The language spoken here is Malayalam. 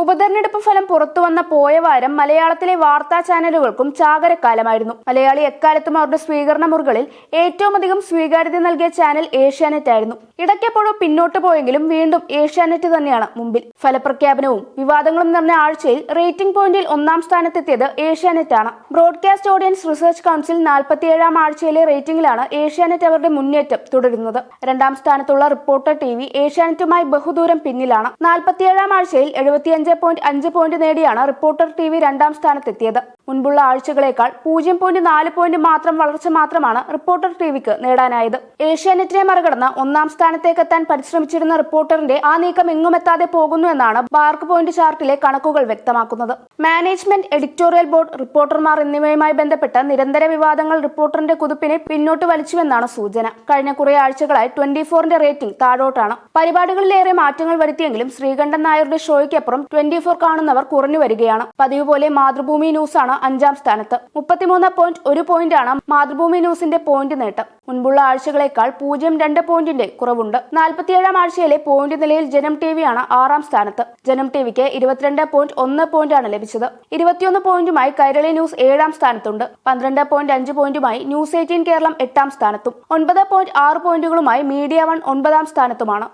ഉപതെരഞ്ഞെടുപ്പ് ഫലം പുറത്തു വന്ന പോയ വാരം മലയാളത്തിലെ വാർത്താ ചാനലുകൾക്കും ചാകരക്കാലമായിരുന്നു. മലയാളി എക്കാലത്തും അവരുടെ സ്വീകരണ മുറികളിൽ ഏറ്റവും അധികം സ്വീകാര്യത നൽകിയ ചാനൽ ഏഷ്യാനെറ്റ് ആയിരുന്നു. ഇടയ്ക്കെപ്പോഴോ പിന്നോട്ട് പോയെങ്കിലും വീണ്ടും ഏഷ്യാനെറ്റ് തന്നെയാണ് മുമ്പിൽ. ഫലപ്രഖ്യാപനവും വിവാദങ്ങളും നിറഞ്ഞ ആഴ്ചയിൽ റേറ്റിംഗ് പോയിന്റിൽ ഒന്നാം സ്ഥാനത്തെത്തിയത് ഏഷ്യാനെറ്റ് ആണ്. ബ്രോഡ്കാസ്റ്റ് ഓഡിയൻസ് റിസർച്ച് കൗൺസിൽ നാൽപ്പത്തിയേഴാം ആഴ്ചയിലെ റേറ്റിംഗിലാണ് ഏഷ്യാനെറ്റ് അവരുടെ മുന്നേറ്റം തുടരുന്നത്. രണ്ടാം സ്ഥാനത്തുള്ള റിപ്പോർട്ടർ ടി വി ഏഷ്യാനെറ്റുമായി ബഹുദൂരം പിന്നിലാണ്. നാൽപ്പത്തിയേഴാം ആഴ്ചയിൽ എഴുപത്തിയഞ്ച് പോയിന്റ് അഞ്ച് പോയിന്റ് നേടിയാണ് റിപ്പോർട്ടർ ടി വി രണ്ടാം സ്ഥാനത്തെത്തിയത് മുൻപുള്ള ആഴ്ചകളേക്കാൾ പൂജ്യം പോയിന്റ് നാല് പോയിന്റ് മാത്രം വളർച്ച മാത്രമാണ് റിപ്പോർട്ടർ ടിവിക്ക് നേടാനായത്. ഏഷ്യാനെറ്റിനെ മറികടന്ന് ഒന്നാം സ്ഥാനത്തേക്ക് എത്താൻ പരിശ്രമിച്ചിരുന്ന റിപ്പോർട്ടറിന്റെ ആ നീക്കം എങ്ങുമെത്താതെ പോകുന്നു എന്നാണ് ബാർക്ക് പോയിന്റ് ചാർട്ടിലെ കണക്കുകൾ വ്യക്തമാക്കുന്നത്. മാനേജ്മെന്റ് എഡിറ്റോറിയൽ ബോർഡ് റിപ്പോർട്ടർമാർ എന്നിവയുമായി ബന്ധപ്പെട്ട നിരന്തര വിവാദങ്ങൾ റിപ്പോർട്ടറിന്റെ കുതിപ്പിനെ പിന്നോട്ട് വലിച്ചുവെന്നാണ് സൂചന. കഴിഞ്ഞ കുറെ ആഴ്ചകളായി ട്വന്റി ഫോറിന്റെ റേറ്റിംഗ് താഴോട്ടാണ്. പരിപാടികളിലേറെ മാറ്റങ്ങൾ വരുത്തിയെങ്കിലും ശ്രീകണ്ഠൻ നായരുടെ ഷോയ്ക്കപ്പുറം ട്വന്റി ഫോർ കാണുന്നവർ കുറഞ്ഞു വരികയാണ്. പതിവ് പോലെ മാതൃഭൂമി ന്യൂസ് ആണ് അഞ്ചാം സ്ഥാനത്ത്. മുപ്പത്തിമൂന്ന് പോയിന്റ് ഒരു പോയിന്റാണ് മാതൃഭൂമി ന്യൂസിന്റെ പോയിന്റ് നേട്ടം. മുൻപുള്ള ആഴ്ചകളേക്കാൾ പൂജ്യം രണ്ട് പോയിന്റിന്റെ കുറവുണ്ട്. നാൽപ്പത്തിയേഴാം ആഴ്ചയിലെ പോയിന്റ് നിലയിൽ ജനം ടി വിയാണ് ആറാം സ്ഥാനത്ത്. ജനം ടി വിക്ക് ഇരുപത്തിരണ്ട് പോയിന്റ് ഒന്ന് പോയിന്റാണ് ലഭിച്ചത്. ഇരുപത്തിയൊന്ന് പോയിന്റുമായി കൈരളി ന്യൂസ് ഏഴാം സ്ഥാനത്തുണ്ട്. പന്ത്രണ്ട് പോയിന്റ് അഞ്ച് പോയിന്റുമായി ന്യൂസ് എയ്റ്റീൻ കേരളം എട്ടാം സ്ഥാനത്തും. ഒൻപത് പോയിന്റ് ആറ് പോയിന്റുകളുമായി മീഡിയ വൺ ഒൻപതാം സ്ഥാനത്തുമാണ്.